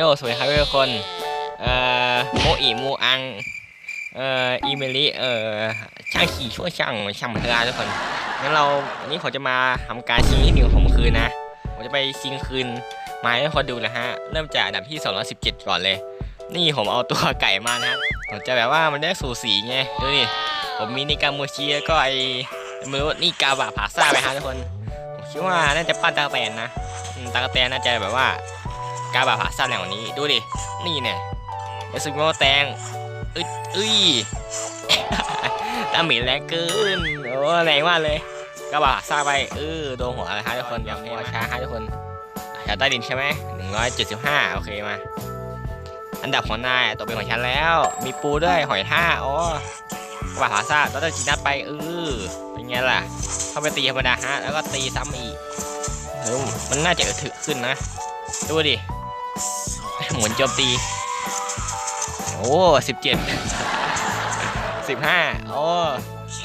โยสวัสดีครับทุกคนเอ่อโมอีมูอังเอ่ออีเมลิเอ่อช่างขี่ช่วยช่างช่างพัฒนาทุกคนงั้นเราวันนี้ผมจะมาทำการชิงที่หนึ่งของผมคืนนะผมจะไปชิงคืนมาให้ทุกคนดูนะฮะเริ่มจากอันดับที่ 217 ก่อนเลย นี่ผมเอาตัวไก่มานะผมจะแบบว่ามันได้สูสีไงดูดิผมมีนิกามูชิแล้วก็ไอม่รู้นี่กาบะผาซ่าไปฮะทุกคนผมคิดว่าน่าจะปั้นตากแตนนะตากแตนน่าจะแบบว่า กาบะผาซ่าแรงกว่านี้ ดูดิ นี่เนี่ยเอสโมแตงอึดอึยตาหมีแรงเกิน โอ้แรงมากเลยกาบะผาซ่าไปเออโดนหัวเลยฮะทุกคนย่างหัวช้าฮะทุกคนแถวใต้ดินใช่ไหมหนึ่งร้อยเจ็ดสิบห้าโอเคมา อันดับของนายตกเป็นของฉันแล้ว มีปูด้วยหอยท่าอ๋อกาบะผาซ่าต้องได้จีนัดไปเออเป็นไงล่ะ เข้าไปตีธรรมดาฮะแล้วก็ตีซ้ำอีกเออมันน่าจะถึกขึ้นนะ ดูดิ หมุนโจมตี โอ้สิบเจ็ดสิบห้าโอ้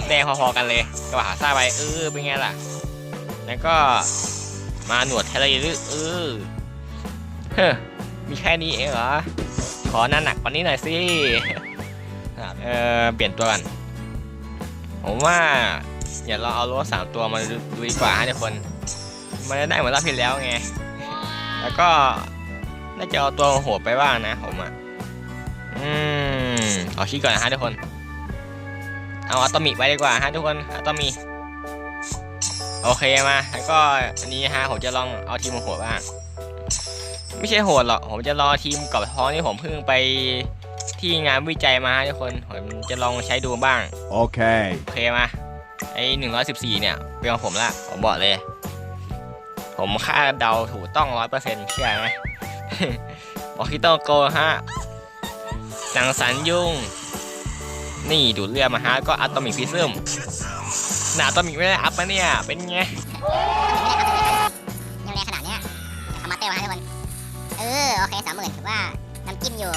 แดงพอๆกันเลยกระบะซ่าไปเออเป็นไงล่ะ แล้วก็มาหนวดเทเลลึเออเฮ้อมีแค่นี้เองเหรอ ขอหน้าหนักกว่านี้หน่อยสิเออเปลี่ยนตัวกัน ผมว่าอย่าเราเอารถสามตัวมาดูดูดีกว่าฮะทุกคน มันจะได้เหมือนรอบที่แล้วไง แล้วก็ น่าจะเอาตัวโหดไปบ้างนะผมอะ อืม เอาชี้ก่อนนะฮะทุกคน เอาอะตอมิกไปดีกว่าฮะทุกคนอะตอมิโอเคมา แล้วก็อันนี้ฮะผมจะลองเอาทีมโหดบ้าง ไม่ใช่โหดหรอก ผมจะรอทีมกับท้องที่ผมเพิ่งไปที่งานวิจัยมาฮะทุกคน ผมจะลองใช้ดูบ้าง Okay. โอเคมา ไอหนึ่งร้อยสิบสี่เนี่ย เป็นของผมละ ผมบอกเลย ผมคาดเดาถูกต้องร้อยเปอร์เซ็นต์เชื่อไหม บอกคิโตโกฮะสังสรรค์ยุ่ง นี่ดูดเลือดมาฮะก็อะตอมิกพิซึมหนาอะตอมิกไม่ได้อัพมาเนี่ย เป็นไงยังแรงขนาดเนี้ยเอามาเตลฮะทุกคน เออ โอเคสามหมื่นถือว่าน้ำจิ้มอยู่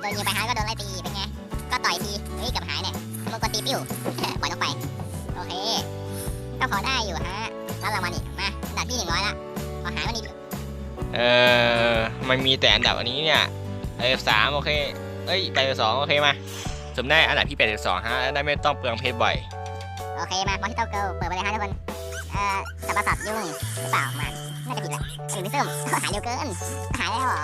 โดนยิงไปฮะก็โดนไล่ตี เป็นไง ก็ต่อยทีเฮ้ยเกับหายเนี่ยมังกรตีปิ้วปล่อยลงไป โอเค ก็พอได้อยู่ฮะ รับรางวัลอีก มาอันดับที่หนึ่งร้อยละ พอหายวันนี้ เออ มันมีแต่อันดับอันนี้เนี่ยเอฟสามโอเค เอ้ยแปดสองโอเคมาสมได้อันดับที่แปดสองฮะได้ไม่ต้องเปลืองเพชรบ่อย โอเคมามอสเตอร์เกิลเปิดไปเลยฮะทุกคน เอ่อสับประสับยุ่งหรือเปล่ามาน่าจะผิดแหละหรือไม่เสื่อมหายเร็วเกิน หายแล้วเหรอ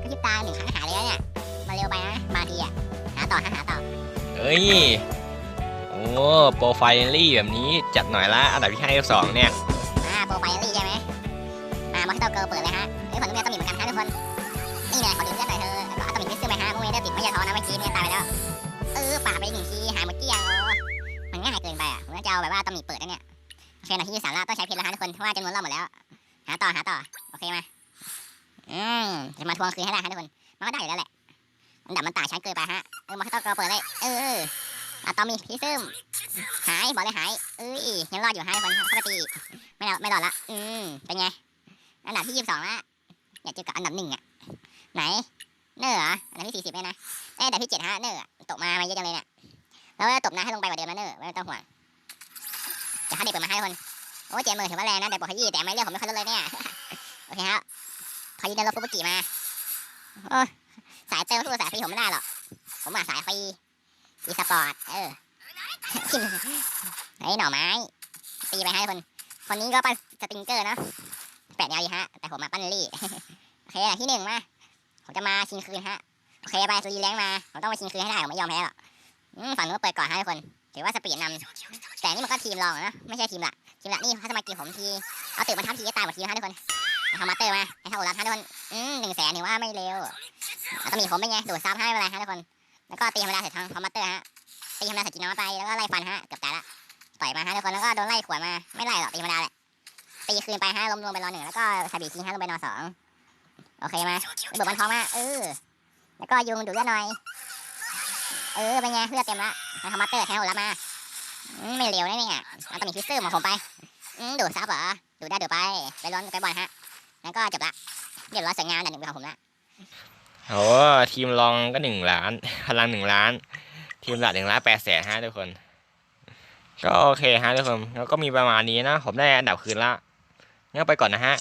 ก็คิดตายหนึ่งครั้งหายเลยนะเนี่ย มาเร็วไปนะมาทีอะ หาต่อฮะหาต่อ เอ้ย โอ้โปรไฟลี่แบบนี้จัดหน่อยละอันดับที่ห้าสองเนี่ยมาโปรไฟลี่ใช่ไห มอสเตอร์เกิลเปิดเลยฮะเฮ้ยผลเลือดต้องมีเหมือนกันฮะทุกคน นี่เลยขอดื่มเลือดหน่อยเธอก็เอาต้องมีพิซซ่าไปฮะพวกนี้ได้ติดไม่ยาท้อนะเมื่อกี้เนี่ยตายไปแล้ว เออป่าไปหนึ่งทีหายหมดเกลี้ยงโอ้มันง่ายเกินไปอะผมจะเอาแบบว่าต้องมีเปิดนะเนี่ยโอเคนาทีที่สามแล้วต้องใช้เพชรแล้วฮะทุกคนเพราะว่าจำนวนเราหมดแล้ว หาต่อหาต่อโอเคมาอืมจะมาทวงคืนให้ได้ฮะทุกคน มันก็ได้อยู่แล้วแหละอันดับมันต่างชั้นเกินไปฮะเออมอสเตอร์เกิลเปิดเลยเอออะตอมีพิซซึมหายบอกเลยหายเอ้ยยังรอดอยู่ฮะทุกคนปกติไม่รอดไม่รอดละ อืมเป็นไง อันดับที่ยี่สิบสองละอยากเจอกับอันดับหนึ่งอะไหนเนอร์เหรออันดับที่สี่สิบเลยนะเอ้ยอันดับที่เจ็ดฮะเนอร์อตกมามาเยอะจังเลยเนี่ยแล้วก็ตบนะให้ลงไปกว่าเดิมนะเนอร์ไม่ต้องห่วงจะให้เด็กเปิดมาให้ทุกคนโอ้เจ็ดหมื่นถือว่าแรงนะแต่บอกขยี้แต่ไม่เรียกผมไม่ค่อยลดเลยเนี่ยโอเคครับพอยีเดินรถปุ๊บกี่มาโอ้สายเติมสู้สายฟรีผมไม่ได้หรอกผมมาสายฟรีอีสปอร์ตเออเฮ้ยหน่อไม้ตีไปให้ทุกคนคนนี้ก็ปั้นสติงเกอร์เนาะ แปดยาวอยู่ฮะ แต่ผมมาปั้นลี่ โอเคอันที่หนึ่งมา ผมจะมาชิงคืนฮะ โอเคไปรีแรงมา ผมต้องมาชิงคืนให้ได้ ผมไม่ยอมแพ้หรอกอืมฝั่งนู้นเปิดก่อนฮะทุกคน ถือว่าสปีดนำแต่นี่มันก็ทีมรองนะ ไม่ใช่ทีมหลัก ทีมหลักนี่เขาจะมากินผมที เอาตึกมาทับทีก็ตายหมดทีฮะทุกคนเอาทำมาเตอร์มาให้เท่ารับฮะทุกคน อืมหนึ่งแสนถือว่าไม่เร็วแล้วก็มีผมเป็นไง ดูดซับให้เลาฮะทุกคน แล้วก็ตีธรรมดาเสร็จทางคอมมาเตอร์ฮะ ตีธรรมดาเสร็จจีน้องไป แล้วก็ไล่ฟันฮะ เกือบตายละ ต่อยมาฮะทุกคน แล้วก็โดนไล่ขวนมา ไม่ไล่หรอกตีธรรมดาแหละ ตีคืนไปฮะล้มลงไปรอนหนึ่งแล้วก็ซาบีทิ้งฮะลงไปนอนสองโอเคมเบิกมันท้องมาเออแล้วก็ยุงดูดเลือดหน่อย เออเป็นไงเลือดเต็มละมาทำมาเตอร์แทนหัวละมาไม่เร็วนะเนี่ยเอาตำหนิพิซซ่ามาผมไปดูดซับเหรอดูได้ดูไป ไปร้อนไปบอลฮะแล้วก็จบละเรียบร้อยสวยงามอันหนึ่งของผมละโอ้ทีมรองก็หนึ่งล้านพลังหนึ่งล้าน ทีมหลักหนึ่งล้านแปดแสนฮะทุกคน ก็โอเคฮะทุกคนแล้วก็มีประมาณนี้นะ ผมได้อันดับคืนละ งั้นไปก่อนนะฮะ